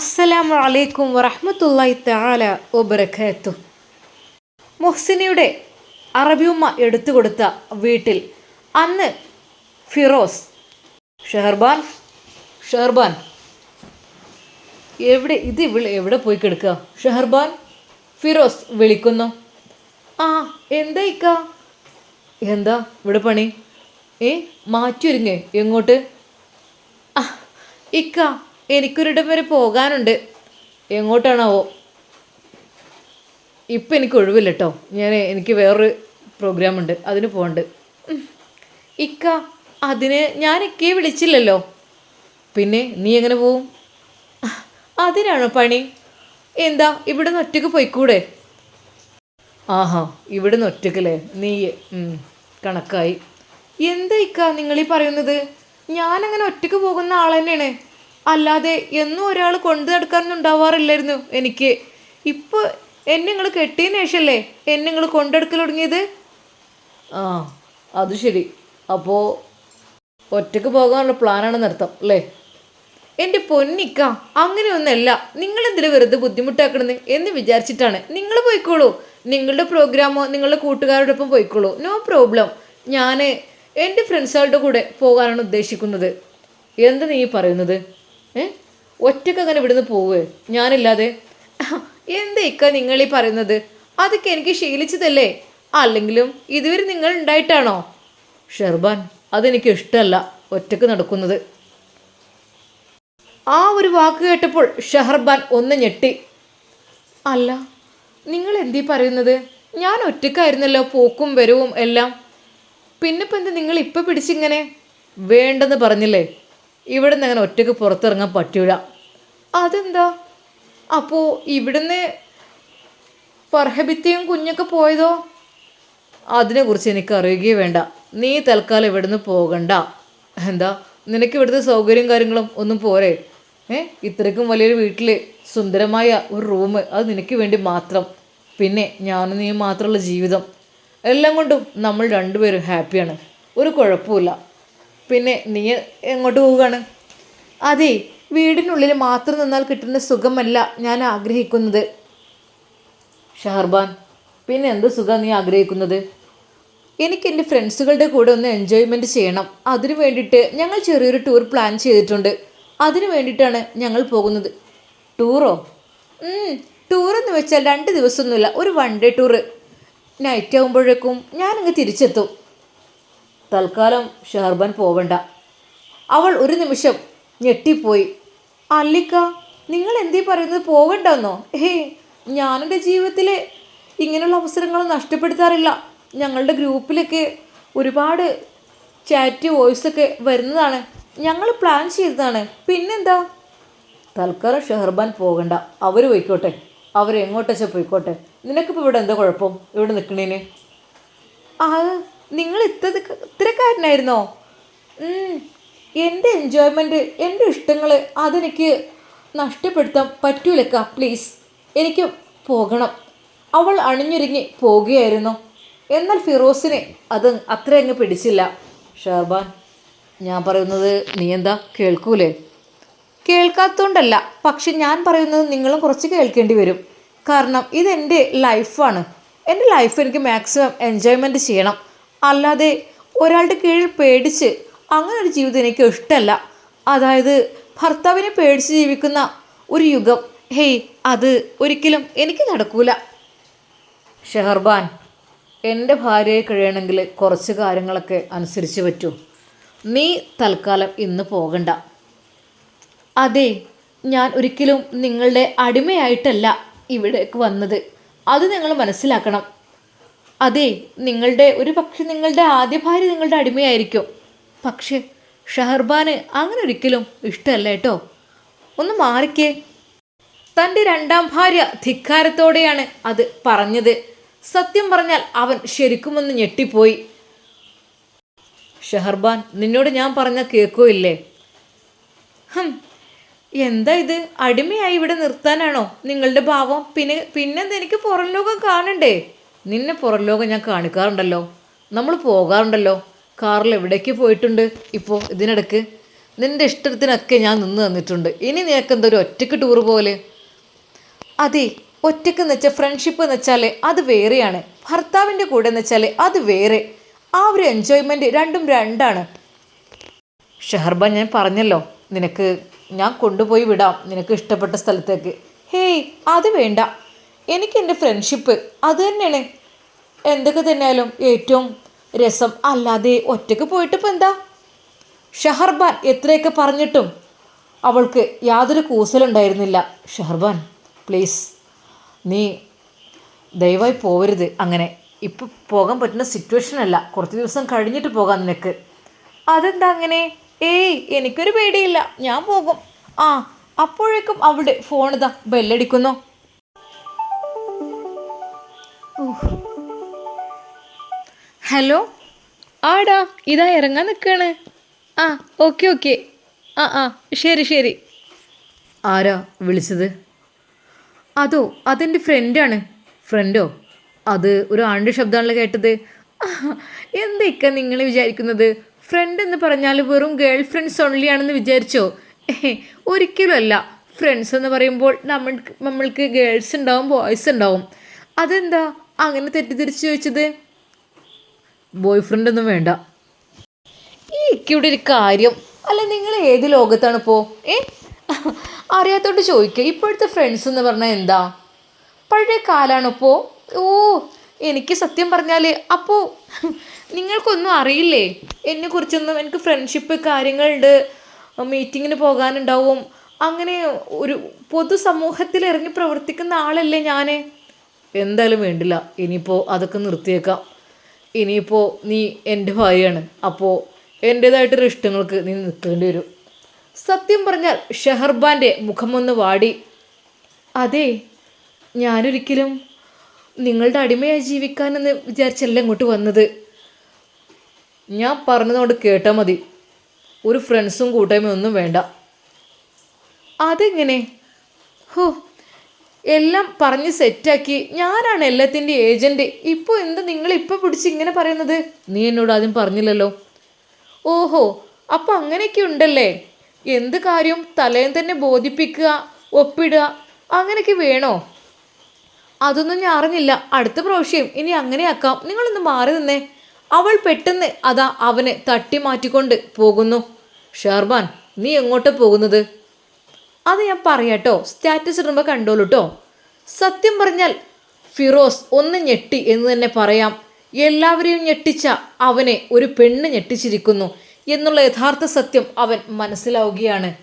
അസ്സലാമു അലൈക്കും വറഹ്മത്തുള്ളാഹി തആല വബറകാത്തു മുഹ്സിനയുടെ അറബിയുമ്മ എടുത്തു കൊടുത്ത വീട്ടിൽ അന്ന് ഫിറോസ് ഷെഹർബാൻ ഷെഹർബാൻ. എവിടെ ഇത് ഇവിടെ എവിടെ പോയി കിടക്കുക? ഷെഹർബാൻ ഫിറോസ് വിളിക്കുന്നു. ആ എന്താ ഇക്ക? എന്താ ഇവിടെ പണി? ഏ മാറ്റിരുങ്ങേ എങ്ങോട്ട്? ആ, ഇക്ക എനിക്കൊരിടം വരെ പോകാനുണ്ട്. എങ്ങോട്ടാണാവോ? ഇപ്പം എനിക്ക് ഒഴിവില്ല കേട്ടോ ഞാൻ എനിക്ക് വേറൊരു പ്രോഗ്രാമുണ്ട് അതിന് പോകണ്ട് ഇക്ക അതിന് ഞാൻ ഇക്കേ വിളിച്ചില്ലല്ലോ. പിന്നെ നീ എങ്ങനെ പോവും? അതിനാണോ പണി? എന്താ ഇവിടെ നിന്ന് ഒറ്റയ്ക്ക് പോയിക്കൂടെ? ആഹാ ഇവിടെ നിന്ന് ഒറ്റക്കല്ലേ നീ കണക്കായി. എന്താ ഇക്ക നിങ്ങളീ പറയുന്നത്? ഞാനങ്ങനെ ഒറ്റയ്ക്ക് പോകുന്ന ആൾ തന്നെയാണ് അല്ലാതെ എന്നും ഒരാൾ കൊണ്ടു നടക്കാനൊന്നും ഉണ്ടാവാറില്ലായിരുന്നു എനിക്ക്. ഇപ്പോൾ എന്നെ നിങ്ങൾ കെട്ടിയതിന് ശേഷമല്ലേ എന്നെ നിങ്ങൾ കൊണ്ടെടുക്കൽ തുടങ്ങിയത്? ആ അത് ശരി. അപ്പോൾ ഒറ്റയ്ക്ക് പോകാനുള്ള പ്ലാനാണെന്ന് അർത്ഥം അല്ലേ? എന്റെ പൊന്നിക്ക അങ്ങനെയൊന്നല്ല. നിങ്ങൾ എന്തിനു വെറുതെ ബുദ്ധിമുട്ടാക്കണമെന്ന് എന്ന് വിചാരിച്ചിട്ടാണ്. നിങ്ങൾ പോയിക്കോളൂ. നിങ്ങളുടെ പ്രോഗ്രാമോ നിങ്ങളുടെ കൂട്ടുകാരുടെ ഒപ്പം പോയിക്കോളൂ. No problem. ഞാൻ എന്റെ ഫ്രണ്ട്സുകളുടെ കൂടെ പോകാനാണ് ഉദ്ദേശിക്കുന്നത്. എന്ത് നീ പറയുന്നത്? ഒറ്റയ്ക്ക് അങ്ങനെ ഇവിടുന്ന് പോവേ? ഞാനില്ലാതെ? എന്താ ഇക്ക നിങ്ങൾ ഈ പറയുന്നത്? അതൊക്കെ എനിക്ക് ശീലിച്ചതല്ലേ? അല്ലെങ്കിലും ഇതുവരെ നിങ്ങൾ ഉണ്ടായിട്ടാണോ? ഷെർബാൻ അതെനിക്ക് ഇഷ്ടമല്ല ഒറ്റയ്ക്ക് നടക്കുന്നത്. ആ ഒരു വാക്ക് കേട്ടപ്പോൾ ഷെഹർബാൻ ഒന്ന് ഞെട്ടി. അല്ല നിങ്ങൾ എന്തീ പറയുന്നത്? ഞാൻ ഒറ്റക്കായിരുന്നല്ലോ പോക്കും വരവും എല്ലാം. പിന്നെ എന്താ നിങ്ങൾ ഇപ്പം പിടിച്ചിങ്ങനെ? വേണ്ടെന്ന് പറഞ്ഞില്ലേ? ഇവിടുന്ന് അങ്ങനെ ഒറ്റയ്ക്ക് പുറത്തിറങ്ങാൻ പറ്റൂല. അതെന്താ? അപ്പോൾ ഇവിടുന്ന് ഫർഹബിത്തയും കുഞ്ഞൊക്കെ പോയതോ? അതിനെക്കുറിച്ച് എനിക്ക് അറിയുകയേ വേണ്ട. നീ തൽക്കാലം ഇവിടുന്ന് പോകണ്ട. എന്താ? നിനക്ക് ഇവിടുത്തെ സൗകര്യം കാര്യങ്ങളും ഒന്നും പോരെ? ഏ? ഇത്രയ്ക്കും വലിയൊരു വീട്ടിൽ സുന്ദരമായ ഒരു റൂം അത് നിനക്ക് വേണ്ടി മാത്രം. പിന്നെ ഞാനും നീ മാത്രമുള്ള ജീവിതം. എല്ലാം കൊണ്ടും നമ്മൾ രണ്ടുപേരും ഹാപ്പിയാണ്. ഒരു കുഴപ്പമില്ല പിന്നെ നീ എങ്ങോട്ട് പോവുകയാണ്? അതെ വീടിനുള്ളിൽ മാത്രം നിന്നാൽ കിട്ടുന്ന സുഖമല്ല ഞാൻ ആഗ്രഹിക്കുന്നത്. ഷഹർബാൻ പിന്നെ എന്ത് സുഖം നീ ആഗ്രഹിക്കുന്നത്? എനിക്ക് എന്റെ ഫ്രണ്ട്സുകളുടെ കൂടെ ഒന്ന് എൻജോയ്മെന്റ് ചെയ്യണം. അതിനു വേണ്ടിയിട്ട് ഞങ്ങൾ ചെറിയൊരു ടൂർ പ്ലാൻ ചെയ്തിട്ടുണ്ട്. അതിനു വേണ്ടിയിട്ടാണ് ഞങ്ങൾ പോകുന്നത്. ടൂറോ ടൂർ എന്ന് വെച്ചാൽ രണ്ട് ദിവസമൊന്നുമില്ല ഒരു വൺ ഡേ ടൂറ് നൈറ്റ് ആകുമ്പോഴേക്കും ഞാനങ്ങ് തിരിച്ചെത്തും. തൽക്കാലം ഷെഹർബൻ പോവണ്ട. അവൾ ഒരു നിമിഷം ഞെട്ടിപ്പോയി. അല്ലിക്ക നിങ്ങൾ എന്തീ പറയുന്നത്? പോകണ്ടെന്നോ ഹേ ഞാനെന്റെ ജീവിതത്തിൽ ഇങ്ങനെയുള്ള അവസരങ്ങൾ നഷ്ടപ്പെടുത്താറില്ല. ഞങ്ങളുടെ ഗ്രൂപ്പിലൊക്കെ ഒരുപാട് ചാറ്റ് വോയിസൊക്കെ വരുന്നതാണ്. ഞങ്ങൾ പ്ലാൻ ചെയ്തതാണ്. പിന്നെന്താ? തൽക്കാലം ഷെഹർബാൻ പോകണ്ട അവർ പോയിക്കോട്ടെ. അവർ എങ്ങോട്ടേച്ചാ പോയിക്കോട്ടെ. നിനക്കിപ്പോൾ ഇവിടെ എന്താ കുഴപ്പം? ഇവിടെ നിൽക്കണേന്? ആ നിങ്ങൾ ഇത്ര ഇത്രക്കാരനായിരുന്നോ? ഉം, എന്റെ എൻജോയ്മെന്റ് എന്റെ ഇഷ്ടങ്ങൾ അതെനിക്ക് നഷ്ടപ്പെടുത്താൻ പറ്റൂലക്ക പ്ലീസ് എനിക്ക് പോകണം. അവൾ അണിഞ്ഞൊരുങ്ങി പോകുകയായിരുന്നു. എന്നാൽ ഫിറോസിനെ അത് അത്ര അങ്ങ് പിടിച്ചില്ല. ഷർബാൻ ഞാൻ പറയുന്നത് നീ എന്താ കേൾക്കൂലേ? കേൾക്കാത്തതുകൊണ്ടല്ല പക്ഷെ ഞാൻ പറയുന്നത് നിങ്ങളും കുറച്ച് കേൾക്കേണ്ടി വരും. കാരണം ഇതെന്റെ ലൈഫാണ് എന്റെ ലൈഫ് എനിക്ക് മാക്സിമം എൻജോയ്മെന്റ് ചെയ്യണം. അല്ലാതെ ഒരാളുടെ കീഴിൽ പേടിച്ച് അങ്ങനെ ഒരു ജീവിതം എനിക്ക് ഇഷ്ടമല്ല. അതായത് ഭർത്താവിനെ പേടിച്ച് ജീവിക്കുന്ന ഒരു യുഗം. ഹേയ് അത് ഒരിക്കലും എനിക്ക് നടക്കൂല. ഷെഹർബാൻ എന്റെ ഭാര്യയെ കഴിയണമെങ്കിൽ കുറച്ച് കാര്യങ്ങളൊക്കെ അനുസരിച്ച് പറ്റൂ. നീ തൽക്കാലം ഇന്ന് പോകണ്ട. അതെ ഞാൻ ഒരിക്കലും നിങ്ങളുടെ അടിമയായിട്ടല്ല ഇവിടേക്ക് വന്നത്. അത് നിങ്ങൾ മനസ്സിലാക്കണം. അതെ നിങ്ങളുടെ ഒരു പക്ഷെ നിങ്ങളുടെ ആദ്യ ഭാര്യ നിങ്ങളുടെ അടിമയായിരിക്കും. പക്ഷേ ഷഹർബാന് അങ്ങനെ ഒരിക്കലും ഇഷ്ടമല്ല കേട്ടോ. ഒന്ന് മാറിക്കേ. തന്റെ രണ്ടാം ഭാര്യ ധിക്കാരത്തോടെയാണ് അത് പറഞ്ഞത്. സത്യം പറഞ്ഞാൽ അവൻ ശരിക്കുമൊന്ന് ഞെട്ടിപ്പോയി. ഷഹർബാൻ നിന്നോട് ഞാൻ പറഞ്ഞ കേൾക്കോ ഇല്ലേ എന്താ ഇത്? അടിമയായി ഇവിടെ നിർത്താനാണോ നിങ്ങളുടെ ഭാവം? പിന്നെ പിന്നെന്താ? എനിക്ക് പുറം ലോകം കാണണ്ടേ? നിന്നെ പുറംലോകം ഞാൻ കാണിക്കാറുണ്ടല്ലോ. നമ്മൾ പോകാറുണ്ടല്ലോ. കാറിൽ എവിടേക്ക് പോയിട്ടുണ്ട്? ഇപ്പോൾ ഇതിനിടക്ക് നിന്റെ ഇഷ്ടത്തിനൊക്കെ ഞാൻ നിന്ന് തന്നിട്ടുണ്ട്. ഇനി നിനക്ക് എന്തൊരു ഒറ്റയ്ക്ക് ടൂർ പോലെ? അതെ ഒറ്റയ്ക്ക് എന്ന് വെച്ചാൽ ഫ്രണ്ട്ഷിപ്പ് എന്ന് വെച്ചാൽ അത് വേറെയാണ്. ഭർത്താവിന്റെ കൂടെ എന്ന് വെച്ചാൽ അത് വേറെ. ആ ഒരു എൻജോയ്മെന്റ് രണ്ടും രണ്ടാണ്. ഷെഹർബ ഞാൻ പറഞ്ഞല്ലോ. നിനക്ക് ഞാൻ കൊണ്ടുപോയി വിടാം. നിനക്ക് ഇഷ്ടപ്പെട്ട സ്ഥലത്തേക്ക്. ഹേയ് അത് വേണ്ട. എനിക്ക് എന്റെ ഫ്രണ്ട്ഷിപ്പ് അത് തന്നെയാണ്. എന്തൊക്കെ തന്നെയാലും ഏറ്റവും രസം. അല്ലാതെ ഒറ്റയ്ക്ക് പോയിട്ട് ഇപ്പം എന്താ? ഷഹർബാൻ എത്രയൊക്കെ പറഞ്ഞിട്ടും അവൾക്ക് യാതൊരു കൂസലുണ്ടായിരുന്നില്ല. ഷഹർബാൻ പ്ലീസ് നീ ദയവായി പോവരുത്. അങ്ങനെ ഇപ്പം പോകാൻ പറ്റുന്ന സിറ്റുവേഷൻ അല്ല. കുറച്ച് ദിവസം കഴിഞ്ഞിട്ട് പോകാം നിനക്ക്. അതെന്താ അങ്ങനെ? ഏയ് എനിക്കൊരു പേടിയില്ല. ഞാൻ പോകും. ആ അപ്പോഴേക്കും അവിടെ ഫോൺ ബെല്ലടിക്കുന്നു ബെല്ലടിക്കുന്നു ഹലോ? ആടാ ഇതാ ഇറങ്ങാൻ നിൽക്കാണ് ആ ഓക്കെ ഓക്കെ. ആ ആ ശരി ശരി. ആരാ വിളിച്ചത്? അതോ അതെന്റെ ഫ്രണ്ടാണ്. ഫ്രണ്ടോ? അത് ഒരു ആണ്ട് ശബ്ദമാണല്ലോ കേട്ടത്. എന്തൊക്കെ നിങ്ങൾ വിചാരിക്കുന്നത്? ഫ്രണ്ട് എന്ന് പറഞ്ഞാൽ വെറും ഗേൾ ഫ്രണ്ട്സ് ഓൺലി ആണെന്ന് വിചാരിച്ചോ? ഒരിക്കലുമല്ല ഫ്രണ്ട്സ് എന്ന് പറയുമ്പോൾ നമ്മൾ നമ്മൾക്ക് ഗേൾസ് ഉണ്ടാവും ബോയ്സ് ഉണ്ടാവും. അതെന്താ? അങ്ങനെ തെറ്റിദ്ധരിച്ച് ചോദിച്ചത്? ബോയ് ഫ്രണ്ട് ഒന്നും വേണ്ട. ഈ ഇക്കിയുടെ ഒരു കാര്യം. അല്ല നിങ്ങൾ ഏത് ലോകത്താണ് ഇപ്പോൾ ഏ? അറിയാത്തോണ്ട് ചോദിക്കുക ഇപ്പോഴത്തെ ഫ്രണ്ട്സ് എന്ന് പറഞ്ഞാൽ എന്താ? പഴയ കാലാണ് ഇപ്പോൾ ഓ എനിക്ക് സത്യം പറഞ്ഞാൽ അപ്പോൾ നിങ്ങൾക്കൊന്നും അറിയില്ലേ? എന്നെക്കുറിച്ചൊന്നും എനിക്ക് ഫ്രണ്ട്ഷിപ്പ് കാര്യങ്ങളുണ്ട്. മീറ്റിങ്ങിന് പോകാനുണ്ടാവും. അങ്ങനെ ഒരു പൊതുസമൂഹത്തിൽ ഇറങ്ങി പ്രവർത്തിക്കുന്ന ആളല്ലേ ഞാൻ എന്തായാലും വേണ്ടില്ല. ഇനിയിപ്പോൾ അതൊക്കെ നിർത്തിയേക്കാം. ഇനിയിപ്പോൾ നീ എന്റെ ഭാര്യയാണ്. അപ്പോൾ എന്റേതായിട്ടൊരു ഇഷ്ടങ്ങൾക്ക് നീ നിൽക്കേണ്ടി വരും. സത്യം പറഞ്ഞാൽ ഷെഹർബാന്റെ മുഖമൊന്ന് വാടി. അതെ ഞാനൊരിക്കലും നിങ്ങളുടെ അടിമയായി ജീവിക്കാനെന്ന് വിചാരിച്ചല്ല ഇങ്ങോട്ട് വന്നത്. ഞാൻ പറഞ്ഞതുകൊണ്ട് കേട്ടാൽ മതി. ഒരു ഫ്രണ്ട്സും കൂട്ടായ്മയൊന്നും വേണ്ട. അതെങ്ങനെ? ഹോ എല്ലാം പറഞ്ഞ് സെറ്റാക്കി. ഞാനാണ് എല്ലാത്തിന്റെ ഏജന്റ് ഇപ്പോൾ എന്ത് നിങ്ങൾ ഇപ്പോൾ പിടിച്ച് ഇങ്ങനെ പറയുന്നത്? നീ എന്നോട് ആദ്യം പറഞ്ഞില്ലല്ലോ. ഓഹോ അപ്പം അങ്ങനെയൊക്കെ ഉണ്ടല്ലേ? എന്ത് കാര്യം? തലേന്ന് തന്നെ ബോധിപ്പിക്കുക ഒപ്പിടുക അങ്ങനെയൊക്കെ വേണോ? അതൊന്നും ഞാൻ അറിഞ്ഞില്ല. അടുത്ത പ്രാവശ്യം ഇനി അങ്ങനെയാക്കാം. നിങ്ങളൊന്ന് മാറി നിന്നേ. അവൾ പെട്ടെന്ന് അതാ അവനെ തട്ടി മാറ്റിക്കൊണ്ട് പോകുന്നു. ഷെർബാൻ നീ എങ്ങോട്ട് പോകുന്നത്? അത് ഞാൻ പറയാട്ടോ സ്റ്റാറ്റസ് ഇടുമ്പോൾ കണ്ടോളൂ കേട്ടോ സത്യം പറഞ്ഞാൽ ഫിറോസ് ഒന്ന് ഞെട്ടി എന്ന് തന്നെ പറയാം. എല്ലാവരെയും ഞെട്ടിച്ച അവനെ ഒരു പെണ്ണ് ഞെട്ടിച്ചിരിക്കുന്നു എന്നുള്ള യഥാർത്ഥ സത്യം അവൻ മനസ്സിലാവുകയാണ്.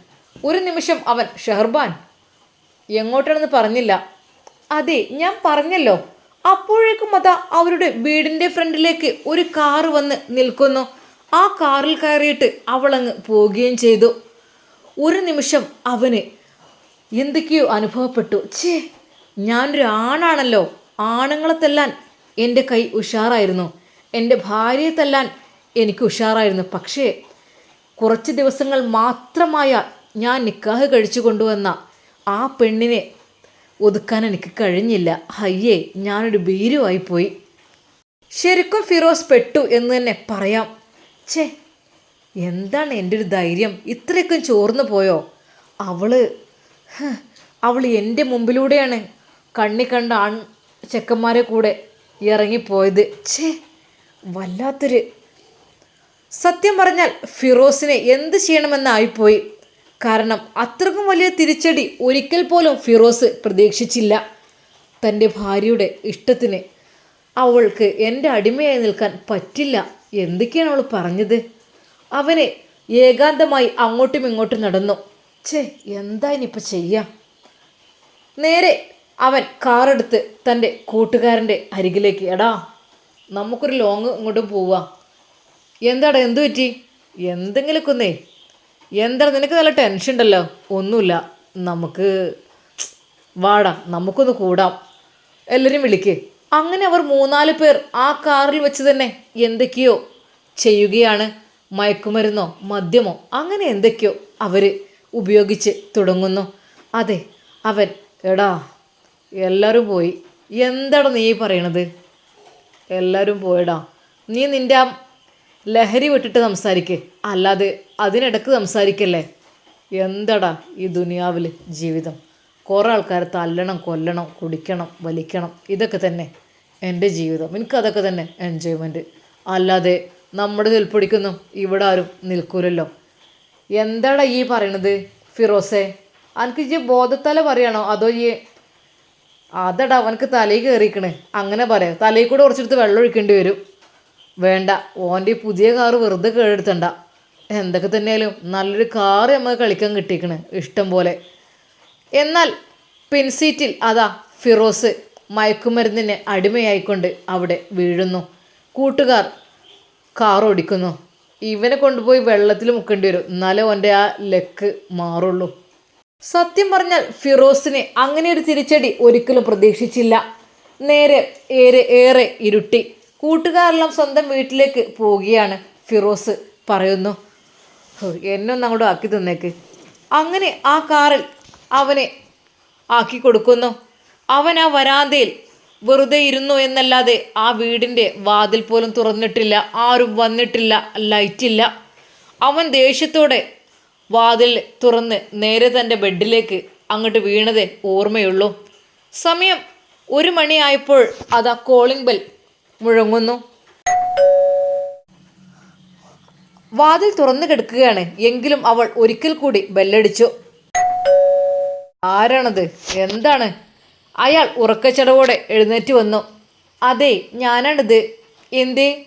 ഒരു നിമിഷം അവൻ ഷെഹർബാൻ എങ്ങോട്ടാണെന്ന് പറഞ്ഞില്ല. അതെ ഞാൻ പറഞ്ഞല്ലോ. അപ്പോഴേക്കും അതാ അവരുടെ വീടിന്റെ ഫ്രണ്ടിലേക്ക് ഒരു കാറ് വന്ന് നിൽക്കുന്നു. ആ കാറിൽ കയറിയിട്ട് അവളങ്ങ് പോവുകയും ചെയ്തു. ഒരു നിമിഷം അവന് എന്തൊക്കെയോ അനുഭവപ്പെട്ടു. ഛേ ഞാനൊരു ആണാണല്ലോ. ആണുങ്ങളെ തല്ലാൻ എന്റെ കൈ ഉഷാറായിരുന്നു. എന്റെ ഭാര്യയെ തല്ലാൻ എനിക്ക് ഉഷാറായിരുന്നു. പക്ഷേ കുറച്ച് ദിവസങ്ങൾ മാത്രമായ ഞാൻ നിക്കാഹ് കഴിച്ചു കൊണ്ടുവന്ന ആ പെണ്ണിനെ ഒതുക്കാൻ എനിക്ക് കഴിഞ്ഞില്ല. അയ്യേ ഞാനൊരു ഭീരുവായിപ്പോയി. ശരിക്കും ഫിറോസ് പെട്ടു എന്ന് തന്നെ പറയാം. ഛേ എന്താണ് എന്റെ ഒരു ധൈര്യം? ഇത്രയൊക്കെ ചോർന്നു പോയോ? അവൾ അവൾ എന്റെ മുമ്പിലൂടെയാണ് കണ്ണി കണ്ട ആൺ ചെക്കന്മാരെ കൂടെ ഇറങ്ങിപ്പോയത്. ഛേ വല്ലാത്തൊരു സത്യം പറഞ്ഞാൽ ഫിറോസിനെ എന്ത് ചെയ്യണമെന്നായിപ്പോയി. കാരണം അത്രക്കും വലിയ തിരിച്ചടി ഒരിക്കൽ പോലും ഫിറോസ് പ്രതീക്ഷിച്ചില്ല. തന്റെ ഭാര്യയുടെ ഇഷ്ടത്തിന് അവൾക്ക് എന്റെ അടിമയായി നിൽക്കാൻ പറ്റില്ല. എന്തൊക്കെയാണ് അവൾ പറഞ്ഞത്? അവനെ ഏകാന്തമായി അങ്ങോട്ടും ഇങ്ങോട്ടും നടന്നു. ഛേ എന്താ ഇനിയിപ്പോൾ ചെയ്യാം? നേരെ അവൻ കാറെടുത്ത് തന്റെ കൂട്ടുകാരന്റെ അരികിലേക്ക് എടാ നമുക്കൊരു ലോങ് ഇങ്ങോട്ട് പോവാം. എന്താടാ എന്തു പറ്റി? എന്തെങ്കിലുമൊക്കെ ഒന്നേ എന്താണ് നിനക്ക് നല്ല ടെൻഷൻ ഉണ്ടല്ലോ? ഒന്നുമില്ല. നമുക്ക് വാടാ നമുക്കൊന്ന് കൂടാം. എല്ലാവരും വിളിക്ക്. അങ്ങനെ അവർ മൂന്നാൽ പേർ ആ കാറിൽ വെച്ച് തന്നെ എന്തൊക്കെയോ ചെയ്യുകയാണ്. മയക്കുമരുന്നോ മദ്യമോ അങ്ങനെ എന്തൊക്കെയോ അവർ ഉപയോഗിച്ച് തുടങ്ങുന്നു. അതെ അവൻ എടാ എല്ലാവരും പോയി. എന്താണ് നീ പറയണത്? എല്ലാവരും പോയടാ. നീ നിന്റെ ആ ലഹരി വിട്ടിട്ട് സംസാരിക്ക്. അല്ലാതെ അതിനിടക്ക് സംസാരിക്കല്ലേ? എന്തടാ ഈ ദുനിയാവിൽ ജീവിതം? കുറേ ആൾക്കാരെ തല്ലണം കൊല്ലണം കുടിക്കണം വലിക്കണം. ഇതൊക്കെ തന്നെ എന്റെ ജീവിതം. എനിക്കതൊക്കെ തന്നെ എൻജോയ്മെന്റ് അല്ലാതെ നമ്മുടെ നിൽപ്പിടിക്കൊന്നും ഇവിടെ ആരും നിൽക്കൂലല്ലോ. എന്താടാ ഈ പറയണത് ഫിറോസെ? അനക്ക് ഈ ബോധത്തല പറയണോ? അതോ ഈ അതടാ അവനക്ക് തലയിൽ കയറിക്കണേ അങ്ങനെ പറയാം. തലയിൽ കൂടെ കുറച്ചെടുത്ത് വെള്ളം ഒഴിക്കേണ്ടി വരും. വേണ്ട. ഓന്റെ ഈ പുതിയ കാറ് വെറുതെ കേടെടുത്തണ്ട. എന്തൊക്കെ തന്നെയാലും നല്ലൊരു കാറ് നമുക്ക് കളിക്കാൻ കിട്ടിക്കണ് ഇഷ്ടം പോലെ. എന്നാൽ പിൻസീറ്റിൽ അതാ ഫിറോസ് മയക്കുമരുന്നിന് അടിമയായിക്കൊണ്ട് അവിടെ വീഴുന്നു. കൂട്ടുകാർ കാർ ഓടിക്കുന്നു. ഇവനെ കൊണ്ടുപോയി വെള്ളത്തിൽ മുക്കേണ്ടി വരും. എന്നാലേ ഓന്റെ ആ ലക്ക് മാറുള്ളൂ. സത്യം പറഞ്ഞാൽ ഫിറോസിനെ അങ്ങനെ ഒരു തിരിച്ചടി ഒരിക്കലും പ്രതീക്ഷിച്ചില്ല. നേരെ ഏറെ ഏറെ ഇരുട്ടി. കൂട്ടുകാരെല്ലാം സ്വന്തം വീട്ടിലേക്ക് പോവുകയാണ് ഫിറോസ് പറയുന്നു. എന്നെ അങ്ങോട്ട് ആക്കി തന്നേക്ക്. അങ്ങനെ ആ കാറിൽ അവനെ ആക്കി കൊടുക്കുന്നു. അവൻ ആ വരാന്തയിൽ വെറുതെ ഇരുന്നു എന്നല്ലാതെ ആ വീടിന്റെ വാതിൽ പോലും തുറന്നിട്ടില്ല ആരും വന്നിട്ടില്ല ലൈറ്റില്ല അവൻ ദേഷ്യത്തോടെ വാതിൽ തുറന്ന് നേരെ തന്റെ ബെഡിലേക്ക് അങ്ങോട്ട് വീണത് ഓർമ്മയുള്ളൂ. സമയം ഒരു മണിയായപ്പോൾ അതാ കോളിംഗ് ബെൽ മുഴങ്ങുന്നു. വാതിൽ തുറന്നു കിടക്കുകയാണ് എങ്കിലും അവൾ ഒരിക്കൽ കൂടി ബെല്ലടിച്ചു ആരാണത്? എന്താണ്? അയാൾ ഉറക്കച്ചടവോടെ എഴുന്നേറ്റ് വന്നു. അതെ ഞാനാണിത്. എന്തേ?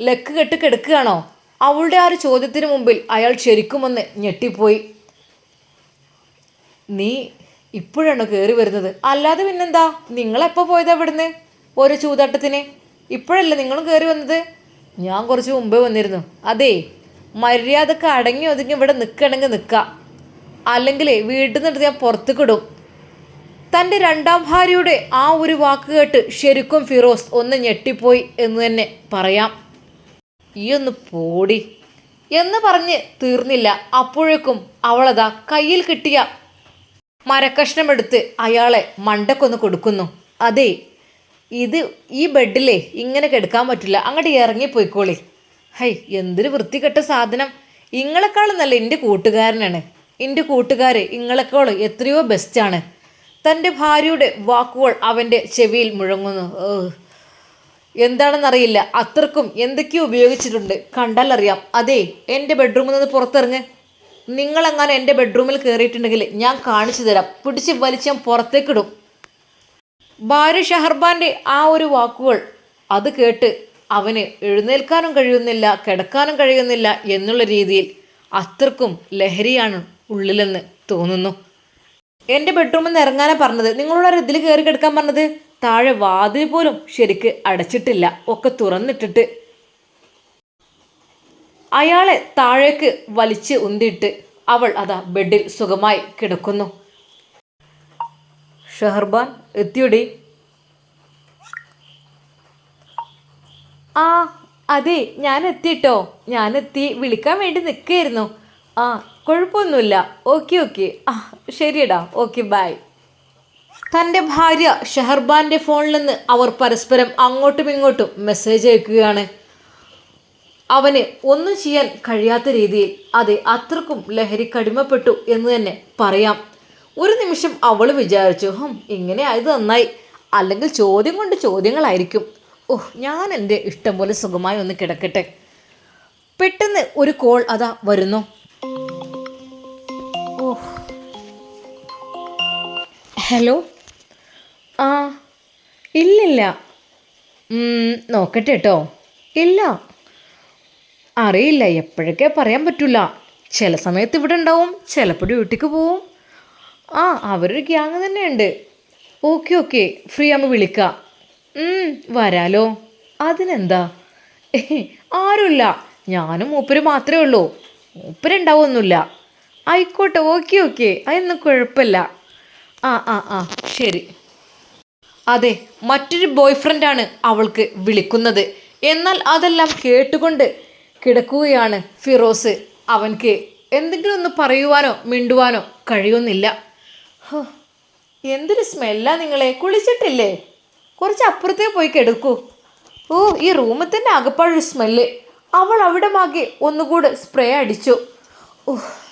ലക്ക് കെട്ട് കിടക്കുകയാണോ? അവളുടെ ആ ഒരു ചോദ്യത്തിന് മുമ്പിൽ അയാൾ ശരിക്കുമൊന്ന് ഞെട്ടിപ്പോയി. നീ ഇപ്പോഴാണോ കയറി വരുന്നത്? അല്ലാതെ പിന്നെന്താ? നിങ്ങളെപ്പോൾ പോയത് അവിടുന്ന് ഓരോ ചൂതാട്ടത്തിന്? ഇപ്പോഴല്ലേ നിങ്ങളും കയറി വന്നത്? ഞാൻ കുറച്ച് മുമ്പേ വന്നിരുന്നു. അതെ മര്യാദയ്ക്ക് അടങ്ങി ഒതുങ്ങി ഇവിടെ നിൽക്കണമെങ്കിൽ നിൽക്കാം അല്ലെങ്കിൽ വീട്ടിൽ നിന്നെടുത്ത് ഞാൻ പുറത്തേക്ക് ഇടും തന്റെ രണ്ടാം ഭാര്യയുടെ ആ ഒരു വാക്ക് കേട്ട് ശരിക്കും ഫിറോസ് ഒന്ന് ഞെട്ടിപ്പോയി എന്ന് തന്നെ പറയാം. ഈ ഒന്ന് പോടി എന്ന് പറഞ്ഞ് തീർന്നില്ല. അപ്പോഴേക്കും അവളതാ കയ്യിൽ കിട്ടിയ മരക്കഷ്ണമെടുത്ത് അയാളെ മണ്ടക്കൊന്ന് കൊടുക്കുന്നു. അതെ ഇത് ഈ ബെഡിലേ ഇങ്ങനെ കിടക്കാൻ പറ്റില്ല. അങ്ങോട്ട് ഇറങ്ങിപ്പോയിക്കോളി. ഹൈ എന്തൊരു വൃത്തികെട്ട സാധനം. ഇങ്ങളെക്കാളും നല്ല എന്റെ കൂട്ടുകാരനാണ്. എന്റെ കൂട്ടുകാർ ഇങ്ങളെക്കാളും എത്രയോ ബെസ്റ്റാണ് തന്റെ ഭാര്യയുടെ വാക്കുകൾ അവന്റെ ചെവിയിൽ മുഴങ്ങുന്നു. എന്താണെന്നറിയില്ല. അത്രക്കും എന്തൊക്കെയോ ഉപയോഗിച്ചിട്ടുണ്ട്. കണ്ടാലറിയാം അതെ എന്റെ ബെഡ്റൂമിൽ നിന്ന് പുറത്തിറങ്ങ്. നിങ്ങളങ്ങനെ എന്റെ ബെഡ്റൂമിൽ കയറിയിട്ടുണ്ടെങ്കിൽ ഞാൻ കാണിച്ചു തരാം. പിടിച്ച് വലിച്ച് ഞാൻ പുറത്തേക്കിടും. ഭാര്യ ഷഹർബാന്റെ ആ ഒരു വാക്കുകൾ അത് കേട്ട് അവന് എഴുന്നേൽക്കാനും കഴിയുന്നില്ല കിടക്കാനും കഴിയുന്നില്ല എന്നുള്ള രീതിയിൽ അത്രക്കും ലഹരിയാണ് ഉള്ളിലെന്ന് തോന്നുന്നു. എന്റെ ബെഡ്റൂമിൽ നിന്ന് ഇറങ്ങാനാണ് പറഞ്ഞത്. നിങ്ങളോട് ഇതിൽ കയറി കിടക്കാൻ പറഞ്ഞത്? താഴെ വാതിൽ പോലും ശരിക്ക് അടച്ചിട്ടില്ല. ഒക്കെ തുറന്നിട്ടിട്ട്. അയാളെ താഴേക്ക് വലിച്ച് ഉന്തിയിട്ട് അവൾ അതാ ബെഡിൽ സുഖമായി കിടക്കുന്നു. ഷെഹർബാൻ എത്തിയോടി? ആ അതെ ഞാൻ എത്തിട്ടോ ഞാൻ എത്തി വിളിക്കാൻ വേണ്ടി നിൽക്കുകയായിരുന്നു ആ കുഴപ്പമൊന്നുമില്ല. Okay okay. ആ ശരിയടാ. Okay bye. തന്റെ ഭാര്യ ഷെഹർബാന്റെ ഫോണിൽ നിന്ന് അവർ പരസ്പരം അങ്ങോട്ടും ഇങ്ങോട്ടും മെസ്സേജ് അയക്കുകയാണ്. അവന് ഒന്നും ചെയ്യാൻ കഴിയാത്ത രീതിയിൽ അതെ അത്രക്കും ലഹരി കടിമപ്പെട്ടു എന്ന് തന്നെ പറയാം. ഒരു നിമിഷം അവൾ വിചാരിച്ചു ഹും ഇങ്ങനെ ആയത് നന്നായി. അല്ലെങ്കിൽ ചോദ്യം കൊണ്ട് ചോദ്യങ്ങളായിരിക്കും. ഓഹ് ഞാൻ എന്റെ ഇഷ്ടം പോലെ സുഖമായി ഒന്ന് കിടക്കട്ടെ. പെട്ടെന്ന് ഒരു കോൾ അതാ വരുന്നു. Oh hello? ആ ഇല്ലില്ല. നോക്കട്ടെ കേട്ടോ ഇല്ല. അറിയില്ല എപ്പോഴൊക്കെ പറയാൻ പറ്റില്ല ചില സമയത്ത് ഇവിടെ ഉണ്ടാവും ചിലപ്പോൾ ഡ്യൂട്ടിക്ക് പോവും. ആ അവരൊരു ഗ്യാങ് തന്നെയുണ്ട്. ഓക്കെ ഓക്കെ ഫ്രീ ആകുമ്പോൾ വിളിക്കാം. വരാലോ. അതിനെന്താ? ആരുമില്ല. ഞാനും മൂപ്പര് മാത്രമേ ഉള്ളൂ. മൂപ്പരുണ്ടാവൊന്നുമില്ല ആയിക്കോട്ടെ ഓക്കെ ഓക്കെ. അതൊന്നും കുഴപ്പമില്ല. ആ ആ ആ ശരി. അതെ മറ്റൊരു ബോയ് ഫ്രണ്ടാണ് അവൾക്ക് വിളിക്കുന്നത്. എന്നാൽ അതെല്ലാം കേട്ടുകൊണ്ട് കിടക്കുകയാണ് ഫിറോസ്. അവൻക്ക് എന്തെങ്കിലും ഒന്ന് പറയുവാനോ മിണ്ടുവാനോ കഴിയുന്നില്ല. എന്തൊരു സ്മെല്ലാ നിങ്ങളെ. കുളിച്ചിട്ടില്ലേ? കുറച്ച് അപ്പുറത്തേ പോയി കിടക്കൂ. ഓ ഈ റൂമിൽ തന്നെ അകപ്പാഴൊരു സ്മെല്ല് അവൾ അവിടെ മാകെ ഒന്നുകൂടെ സ്പ്രേ അടിച്ചു. ഓഹ്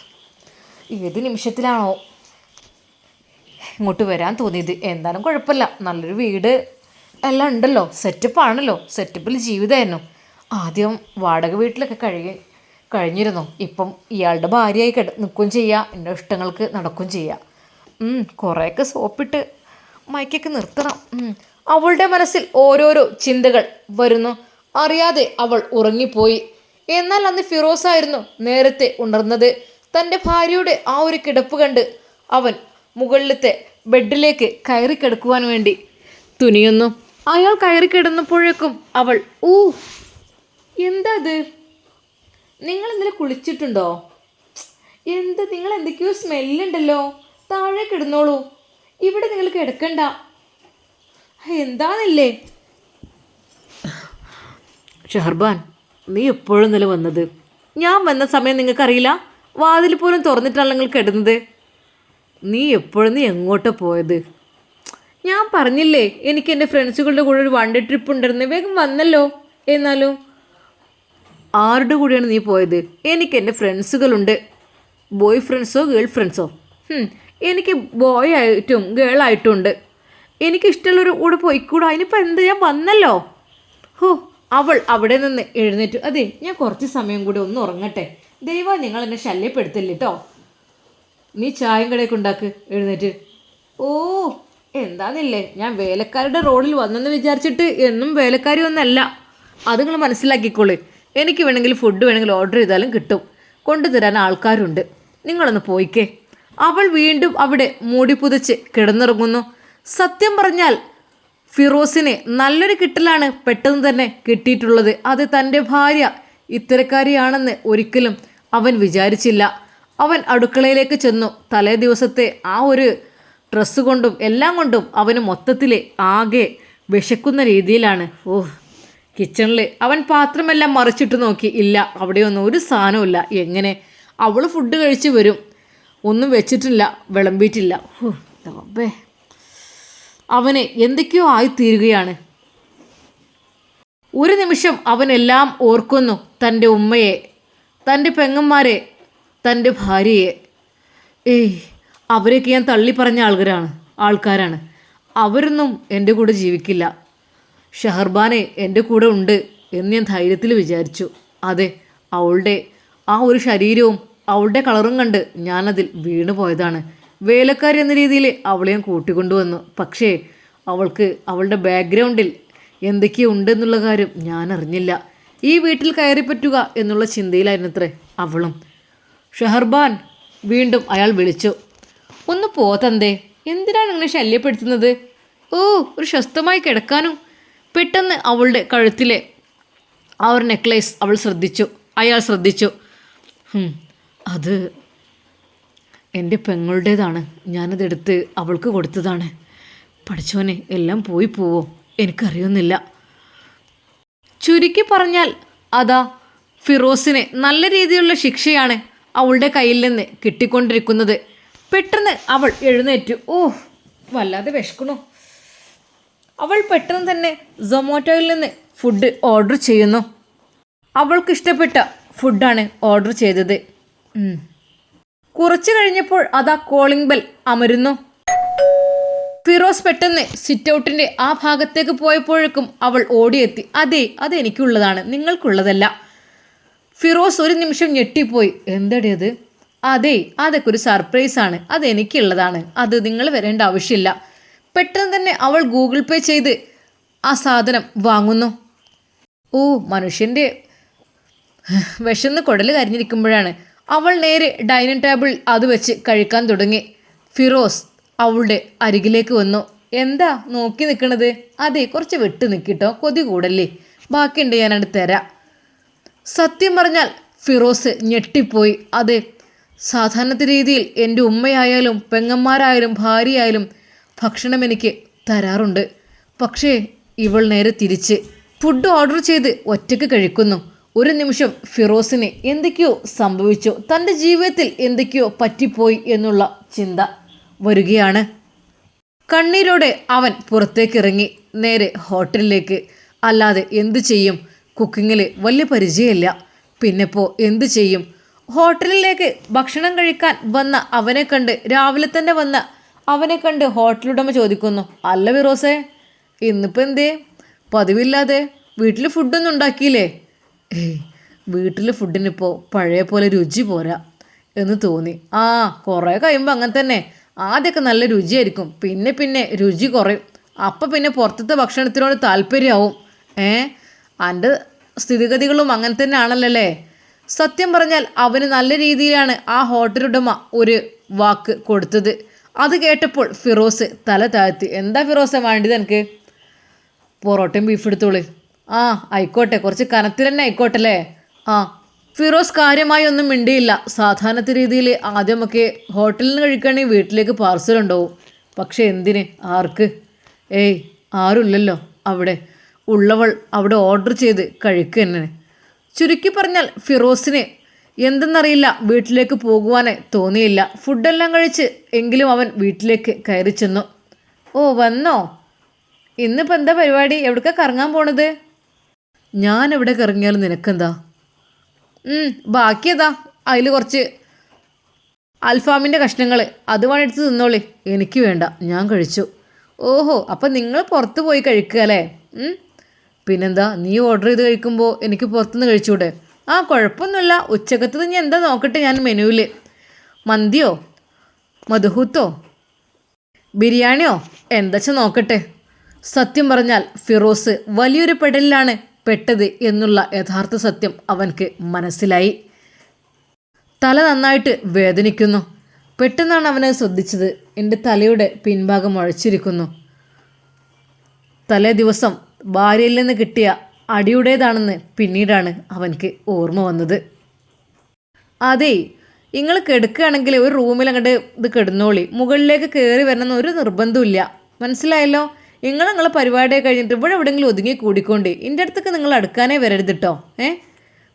ഏത് നിമിഷത്തിലാണോ ഇങ്ങോട്ട് വരാൻ തോന്നിയത്? എന്തായാലും കുഴപ്പമില്ല. നല്ലൊരു വീട് എല്ലാം ഉണ്ടല്ലോ. സെറ്റപ്പാണല്ലോ സെറ്റപ്പിൽ ജീവിതമായിരുന്നു. ആദ്യം വാടക വീട്ടിലൊക്കെ കഴിയ കഴിഞ്ഞിരുന്നു. ഇപ്പം ഇയാളുടെ ഭാര്യയായി കിട നിൽക്കുകയും ചെയ്യുക എന്റെ ഇഷ്ടങ്ങൾക്ക് നടക്കുകയും ചെയ്യുക ഉം, കുറേയൊക്കെ സോപ്പിട്ട് മയക്കൊക്കെ നിർത്തണം. അവളുടെ മനസ്സിൽ ഓരോരോ ചിന്തകൾ വരുന്നു. അറിയാതെ അവൾ ഉറങ്ങിപ്പോയി. എന്നാൽ അന്ന് ഫിറോസായിരുന്നു നേരത്തെ ഉണർന്നത്. തന്റെ ഭാര്യയുടെ ആ ഒരു കിടപ്പ് കണ്ട് അവൻ മുകളിലത്തെ ബെഡിലേക്ക് കയറി കിടക്കുവാൻ വേണ്ടി തുനിയുന്നു. അയാൾ കയറി കിടന്നപ്പോഴേക്കും അവൾ ഊ എന്താ ഇത് നിങ്ങൾ ഇന്നലെ കുളിച്ചിട്ടുണ്ടോ? എന്ത് നിങ്ങൾ എന്തൊക്കെയോ സ്മെല്ലുണ്ടല്ലോ. താഴെ കിടന്നോളൂ. ഇവിടെ നിങ്ങൾ കിടക്കണ്ട. എന്താന്നല്ലേ? ഷഹർബാൻ നീ എപ്പോഴും ഇന്നലെ വന്നത്? ഞാൻ വന്ന സമയം നിങ്ങൾക്കറിയില്ല? വാതിൽ പോലും തുറന്നിട്ടാണ് നിങ്ങൾ കിടന്നത്. നീ എപ്പോഴും നീ എങ്ങോട്ടാ പോയത്? ഞാൻ പറഞ്ഞില്ലേ എനിക്ക് എന്റെ ഫ്രണ്ട്സുകളുടെ കൂടെ ഒരു വൺ ട്രിപ്പ് ഉണ്ടായിരുന്നു. വേഗം വന്നല്ലോ. എന്നാലും ആരുടെ കൂടെയാണ് നീ പോയത്? എനിക്ക് എന്റെ ഫ്രണ്ട്സുകളുണ്ട്. ബോയ് ഫ്രണ്ട്സോ ഗേൾ ഫ്രണ്ട്സോ എനിക്ക് ബോയ് ആയിട്ടും ഗേൾ ആയിട്ടും ഉണ്ട്. എനിക്കിഷ്ടമുള്ളൊരു കൂടെ പോയിക്കൂടാ. അതിനിപ്പോൾ എന്ത്? ഞാൻ വന്നല്ലോ. ഹോ അവൾ അവിടെ നിന്ന് എഴുന്നേറ്റു. അതെ ഞാൻ കുറച്ച് സമയം കൂടി ഒന്ന് ഉറങ്ങട്ടെ. ദൈവ നിങ്ങൾ എന്നെ ശല്യപ്പെടുത്തില്ല കേട്ടോ നീ ചായം കടയൊക്കെ ഉണ്ടാക്ക് എഴുന്നേറ്റ്. ഓ എന്താന്നില്ലേ? ഞാൻ വേലക്കാരുടെ റോഡിൽ വന്നെന്ന് വിചാരിച്ചിട്ട് എന്നും വേലക്കാരി ഒന്നല്ല. അത് നിങ്ങൾ മനസ്സിലാക്കിക്കോളൂ. എനിക്ക് വേണമെങ്കിൽ ഫുഡ് വേണമെങ്കിൽ ഓർഡർ ചെയ്താലും കിട്ടും. കൊണ്ടുതരാൻ ആൾക്കാരുണ്ട്. നിങ്ങളൊന്ന് പോയിക്കേ. അവൾ വീണ്ടും അവിടെ മൂടി പുതച്ച് കിടന്നുറങ്ങുന്നു. സത്യം പറഞ്ഞാൽ ഫിറോസിനെ നല്ലൊരു കിട്ടലാണ് പെട്ടെന്ന് തന്നെ കിട്ടിയിട്ടുള്ളത്. അത് തന്റെ ഭാര്യ ഇത്തരക്കാരിയാണെന്ന് ഒരിക്കലും അവൻ വിചാരിച്ചില്ല. അവൻ അടുക്കളയിലേക്ക് ചെന്നു. തലേ ദിവസത്തെ ആ ഒരു ഡ്രസ്സ് കൊണ്ടും എല്ലാം കൊണ്ടും അവന് മൊത്തത്തിൽ ആകെ വിശക്കുന്ന രീതിയിലാണ്. ഓ കിച്ചണിൽ അവൻ പാത്രമെല്ലാം മറിച്ചിട്ട് നോക്കി. ഇല്ല അവിടെയൊന്നും ഒരു സാധനമില്ല എങ്ങനെ? അവൾ ഫുഡ് കഴിച്ച് വരും. ഒന്നും വെച്ചിട്ടില്ല വിളമ്പിയിട്ടില്ല. ഓ. അവന് എന്തൊക്കെയോ ആയിത്തീരുകയാണ്. ഒരു നിമിഷം അവനെല്ലാം ഓർക്കുന്നു തന്റെ ഉമ്മയെ തന്റെ പെങ്ങന്മാരെ തന്റെ ഭാര്യയെ. ഏയ് അവരൊക്കെ ഞാൻ തള്ളി പറഞ്ഞ ആൾക്കാരാണ് ആൾക്കാരാണ്. അവരൊന്നും എന്റെ കൂടെ ജീവിക്കില്ല. ഷഹർബാനെ എന്റെ കൂടെ ഉണ്ട് എന്ന് ഞാൻ ധൈര്യത്തിൽ വിചാരിച്ചു. അതെ അവളുടെ ആ ഒരു ശരീരവും അവളുടെ കളറും കണ്ട് ഞാനതിൽ വീണു പോയതാണ് വേലക്കാരി എന്ന രീതിയിൽ അവളെയും കൂട്ടിക്കൊണ്ടുവന്നു പക്ഷേ അവൾക്ക് അവളുടെ ബാക്ക്ഗ്രൗണ്ടിൽ എന്തൊക്കെയോ ഉണ്ടെന്നുള്ള കാര്യം ഞാൻ അറിഞ്ഞില്ല ഈ വീട്ടിൽ കയറി പറ്റുക എന്നുള്ള ചിന്തയിലായിരുന്നത്രേ അവളും. ഷഹർബാൻ വീണ്ടും അയാൾ വിളിച്ചു. ഒന്ന് പോതന്തേ എന്തിനാണ് ഇങ്ങനെ ശല്യപ്പെടുത്തുന്നത്? ഓ ഒരു സ്വസ്ഥമായി കിടക്കാനും. പെട്ടെന്ന് അവളുടെ കഴുത്തിലെ ആ ഒരു നെക്ലേസ് അവൾ ശ്രദ്ധിച്ചു. അയാൾ ശ്രദ്ധിച്ചു. അത് എന്റെ പെങ്ങളുടേതാണ്. ഞാനതെടുത്ത് അവൾക്ക് കൊടുത്തതാണ്. പഠിച്ചോനെ എല്ലാം പോയി പോവോ. എനിക്കറിയുന്നില്ല. ചുരുക്കി പറഞ്ഞാൽ അതാ ഫിറോസിന് നല്ല രീതിയിലുള്ള ശിക്ഷയാണ് അവളുടെ കയ്യിൽ നിന്ന് കിട്ടിക്കൊണ്ടിരിക്കുന്നത്. പെട്ടെന്ന് അവൾ എഴുന്നേറ്റു. ഓ വല്ലാതെ വിശക്കണു അവൾ പെട്ടെന്ന് തന്നെ സൊമാറ്റോയിൽ നിന്ന് ഫുഡ് ഓർഡർ ചെയ്യുന്നു. അവൾക്കിഷ്ടപ്പെട്ട ഫുഡാണ് ഓർഡർ ചെയ്തത്. കുറച്ച് കഴിഞ്ഞപ്പോൾ അതാ കോളിംഗ് ബെൽ അമരുന്നു. ഫിറോസ് പെട്ടെന്ന് സിറ്റ് ഔട്ടിന്റെ ആ ഭാഗത്തേക്ക് പോയപ്പോഴേക്കും അവൾ ഓടിയെത്തി. അതെ അത് എനിക്കുള്ളതാണ് നിങ്ങൾക്കുള്ളതല്ല. ഫിറോസ് ഒരു നിമിഷം ഞെട്ടിപ്പോയി. എന്തടി അത്? അതെ അതൊക്കെ ഒരു സർപ്രൈസ് ആണ്. അത് എനിക്കുള്ളതാണ്. അത് നിങ്ങൾ വരേണ്ട ആവശ്യമില്ല. പെട്ടെന്ന് തന്നെ അവൾ ഗൂഗിൾ പേ ചെയ്ത് ആ സാധനം വാങ്ങുന്നു. ഓ മനുഷ്യന്റെ വിശന്ന് കുടൽ കരിഞ്ഞിരിക്കുമ്പോഴാണ്. അവൾ നേരെ ഡൈനിങ് ടേബിൾ അത് വെച്ച് കഴിക്കാൻ തുടങ്ങി. ഫിറോസ് അവളുടെ അരികിലേക്ക് വന്നു. എന്താ നോക്കി നിൽക്കണത് അതെ കുറച്ച് വിട്ട് നിൽക്കിട്ടോ കൊതി കൂടല്ലേ? ബാക്കിയുണ്ട് ഞാനത് തരാം. സത്യം പറഞ്ഞാൽ ഫിറോസ് ഞെട്ടിപ്പോയി. അതെ സാധാരണ രീതിയിൽ എന്റെ ഉമ്മയായാലും പെങ്ങന്മാരായാലും ഭാര്യയായാലും ഭക്ഷണം എനിക്ക് തരാറുണ്ട്. പക്ഷേ ഇവൾ നേരെ തിരിച്ച്. ഫുഡ് ഓർഡർ ചെയ്ത് ഒറ്റയ്ക്ക് കഴിക്കുന്നു. ഒരു നിമിഷം ഫിറോസിന് എന്തൊക്കെയോ സംഭവിച്ചു. തന്റെ ജീവിതത്തിൽ എന്തൊക്കെയോ പറ്റിപ്പോയി എന്നുള്ള ചിന്ത വരികയാണ്. കണ്ണീരോടെ അവൻ പുറത്തേക്കിറങ്ങി. നേരെ ഹോട്ടലിലേക്ക്. അല്ലാതെ എന്തു ചെയ്യും? കുക്കിങ്ങിൽ വലിയ പരിചയമില്ല. പിന്നെപ്പോൾ എന്തു ചെയ്യും? ഹോട്ടലിലേക്ക് ഭക്ഷണം കഴിക്കാൻ വന്ന അവനെ കണ്ട് രാവിലെ തന്നെ വന്ന അവനെ കണ്ട് ഹോട്ടലുടമ ചോദിക്കുന്നു അല്ല വിറോസേ ഇന്നിപ്പോൾ എന്തേ പതിവില്ലാതെ വീട്ടിൽ ഫുഡൊന്നും ഉണ്ടാക്കിയില്ലേ? വീട്ടിൽ ഫുഡിനിപ്പോൾ പഴയ പോലെ രുചി പോരാ എന്ന് തോന്നി. ആ കുറേ കഴിയുമ്പോൾ അങ്ങനെ തന്നെ. ആദ്യമൊക്കെ നല്ല രുചിയായിരിക്കും. പിന്നെ പിന്നെ രുചി കുറയും. അപ്പം പിന്നെ പുറത്തത്തെ ഭക്ഷണത്തിനോട് താല്പര്യമാവും. ഏ? എന്റെ സ്ഥിതിഗതികളും അങ്ങനെ തന്നെ ആണല്ലേ സത്യം പറഞ്ഞാൽ അവന് നല്ല രീതിയിലാണ് ആ ഹോട്ടലുടമ ഒരു വാക്ക് കൊടുത്തത്. അത് കേട്ടപ്പോൾ ഫിറോസ് തല താഴ്ത്തി. എന്താ ഫിറോസ വേണ്ടത് എനിക്ക് പൊറോട്ടയും ബീഫ് എടുത്തോളി. ആ ആയിക്കോട്ടെ. കുറച്ച് കനത്തിൽ തന്നെ ആയിക്കോട്ടെ അല്ലേ ആ ഫിറോസ് കാര്യമായി ഒന്നും മിണ്ടിയില്ല. സാധാരണത്തെ രീതിയിൽ ആദ്യമൊക്കെ ഹോട്ടലിൽ നിന്ന് കഴിക്കുകയാണെങ്കിൽ വീട്ടിലേക്ക് പാർസൽ ഉണ്ടാവും. പക്ഷെ എന്തിന്? ആർക്ക്? ഏയ് ആരുമില്ലല്ലോ അവിടെ. ഉള്ളവൾ അവിടെ ഓർഡർ ചെയ്ത് കഴിക്കുക തന്നെ ചുരുക്കി പറഞ്ഞാൽ ഫിറോസിന് എന്തെന്നറിയില്ല. വീട്ടിലേക്ക് പോകുവാനേ തോന്നിയില്ല. ഫുഡെല്ലാം കഴിച്ച് എങ്കിലും അവൻ വീട്ടിലേക്ക് കയറി ചെന്നു. ഓ വന്നോ? ഇന്നിപ്പോൾ എന്താ പരിപാടി? എവിടേക്കാ കറങ്ങാൻ പോണത്? ഞാൻ എവിടെ കറങ്ങിയാലും നിനക്കെന്താ? ബാക്കി ബാക്കിയതാ? അതിൽ കുറച്ച് അൽഫാമിന്റെ കഷ്ണങ്ങൾ അത് വേണെടുത്ത് തിന്നോളി. എനിക്ക് വേണ്ട. ഞാൻ കഴിച്ചു. ഓഹോ അപ്പം നിങ്ങൾ പുറത്ത് പോയി കഴിക്കുക അല്ലേ? പിന്നെന്താ നീ ഓർഡർ ചെയ്ത് കഴിക്കുമ്പോൾ എനിക്ക് പുറത്തുനിന്ന് കഴിച്ചൂടെ? ആ കുഴപ്പമൊന്നുമില്ല. ഉച്ചക്കത്ത് ഞാൻ എന്താ നോക്കട്ടെ ഞാൻ മെനുവിൽ മന്തിയോ? മധുഹൂത്തോ? ബിരിയാണിയോ? എന്താച്ചാ നോക്കട്ടെ? സത്യം പറഞ്ഞാൽ ഫിറോസ് വലിയൊരു പെടലിലാണ്. പെട്ടത് എന്നുള്ള യഥാർത്ഥ സത്യം അവൻക്ക് മനസ്സിലായി. തല നന്നായിട്ട് വേദനിക്കുന്നു. പെട്ടെന്നാണ് അവനെ ശ്രദ്ധിച്ചത്. എന്റെ തലയുടെ പിൻഭാഗം മുഴച്ചിരിക്കുന്നു തലേ ദിവസം ഭാര്യയിൽ നിന്ന് കിട്ടിയ അടിയുടേതാണെന്ന് പിന്നീടാണ് അവൻക്ക് ഓർമ്മ വന്നത്. അതെ നിങ്ങൾ കിടക്കുകയാണെങ്കിൽ ഒരു റൂമിൽ അങ്ങോട്ട് ഇത് കിടന്നോളി. മുകളിലേക്ക് കയറി വരണമെന്ന് ഒരു നിർബന്ധമില്ല മനസ്സിലായല്ലോ? നിങ്ങൾ നിങ്ങളെ പരിപാടിയെ കഴിഞ്ഞിട്ട് ഇവിടെ എവിടെയെങ്കിലും ഒതുങ്ങി കൂടിക്കൊണ്ട് എന്റെ അടുത്തേക്ക് നിങ്ങൾ അടുക്കാനേ വരരുത് കേട്ടോ ഏ?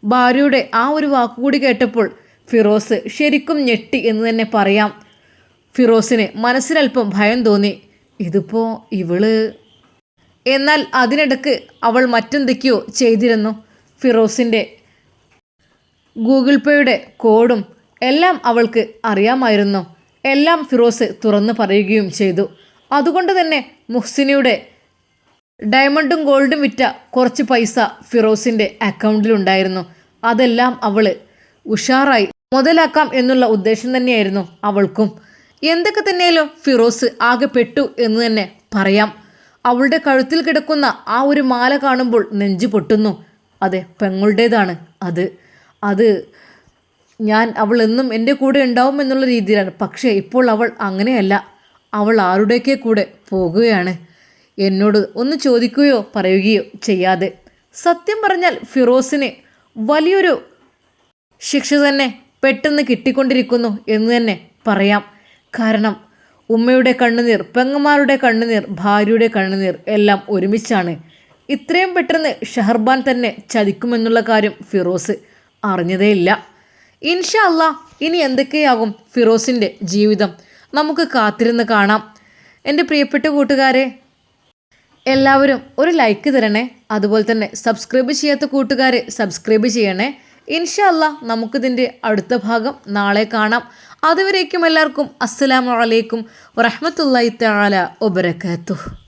ഭാര്യയുടെ ആ ഒരു വാക്കുകൂടി കേട്ടപ്പോൾ ഫിറോസ് ശരിക്കും ഞെട്ടി എന്ന് തന്നെ പറയാം. ഫിറോസിന് മനസ്സിലല്പം ഭയം തോന്നി. ഇതിപ്പോൾ ഇവൾ എന്നാൽ അതിനിടക്ക് അവൾ മറ്റെന്തൊക്കെയോ ചെയ്തിരുന്നു. ഫിറോസിന്റെ ഗൂഗിൾ പേയുടെ കോഡും എല്ലാം അവൾക്ക് അറിയാമായിരുന്നു. എല്ലാം ഫിറോസ് തുറന്നു പറയുകയും ചെയ്തു. അതുകൊണ്ട് തന്നെ മുഹ്സിനിയുടെ ഡയമണ്ടും ഗോൾഡും വിറ്റ കുറച്ച് പൈസ ഫിറോസിന്റെ അക്കൗണ്ടിലുണ്ടായിരുന്നു അതെല്ലാം അവൾ ഉഷാറായി മുതലാക്കാം എന്നുള്ള ഉദ്ദേശം തന്നെയായിരുന്നു അവൾക്കും. എന്തൊക്കെ തന്നെയാലും ഫിറോസ് ആകെ പെട്ടു എന്ന് തന്നെ പറയാം. അവളുടെ കഴുത്തിൽ കിടക്കുന്ന ആ ഒരു മാല കാണുമ്പോൾ നെഞ്ചു പൊട്ടുന്നു. അതെ പെങ്ങളുടേതാണ് അത്. അത് ഞാൻ അവൾ എന്നും എന്റെ കൂടെ ഉണ്ടാവും എന്നുള്ള രീതിയിലാണ്. പക്ഷേ ഇപ്പോൾ അവൾ അങ്ങനെയല്ല. അവൾ ആരുടെയൊക്കെ കൂടെ പോകുകയാണ്. എന്നോട് ഒന്ന് ചോദിക്കുകയോ പറയുകയോ ചെയ്യാതെ. സത്യം പറഞ്ഞാൽ ഫിറോസിന് വലിയൊരു ശിക്ഷ തന്നെ പെട്ടെന്ന് കിട്ടിക്കൊണ്ടിരിക്കുന്നു എന്ന് തന്നെ പറയാം. കാരണം ഉമ്മയുടെ കണ്ണുനീർ പെങ്ങന്മാരുടെ കണ്ണുനീർ ഭാര്യയുടെ കണ്ണുനീർ എല്ലാം ഒരുമിച്ചാണ്. ഇത്രയും പെട്ടെന്ന് ഷഹർബാൻ തന്നെ ചതിക്കുമെന്നുള്ള കാര്യം ഫിറോസ് അറിഞ്ഞതേയില്ല. ഇൻഷാ അല്ല ഇനി എന്തൊക്കെയാകും ഫിറോസിന്റെ ജീവിതം? നമുക്ക് കാത്തിരുന്ന് കാണാം. എന്റെ പ്രിയപ്പെട്ട കൂട്ടുകാരെ എല്ലാവരും ഒരു ലൈക്ക് തരണേ. അതുപോലെ തന്നെ സബ്സ്ക്രൈബ് ചെയ്യാത്ത കൂട്ടുകാർ സബ്സ്ക്രൈബ് ചെയ്യണേ. ഇൻഷല്ല നമുക്കിതിന്റെ അടുത്ത ഭാഗം നാളെ കാണാം. അതുവരേക്കും എല്ലാവർക്കും അസ്സലാമു അലൈക്കും വറഹമത്തല്ലായി തആല വബറകാതുഹു.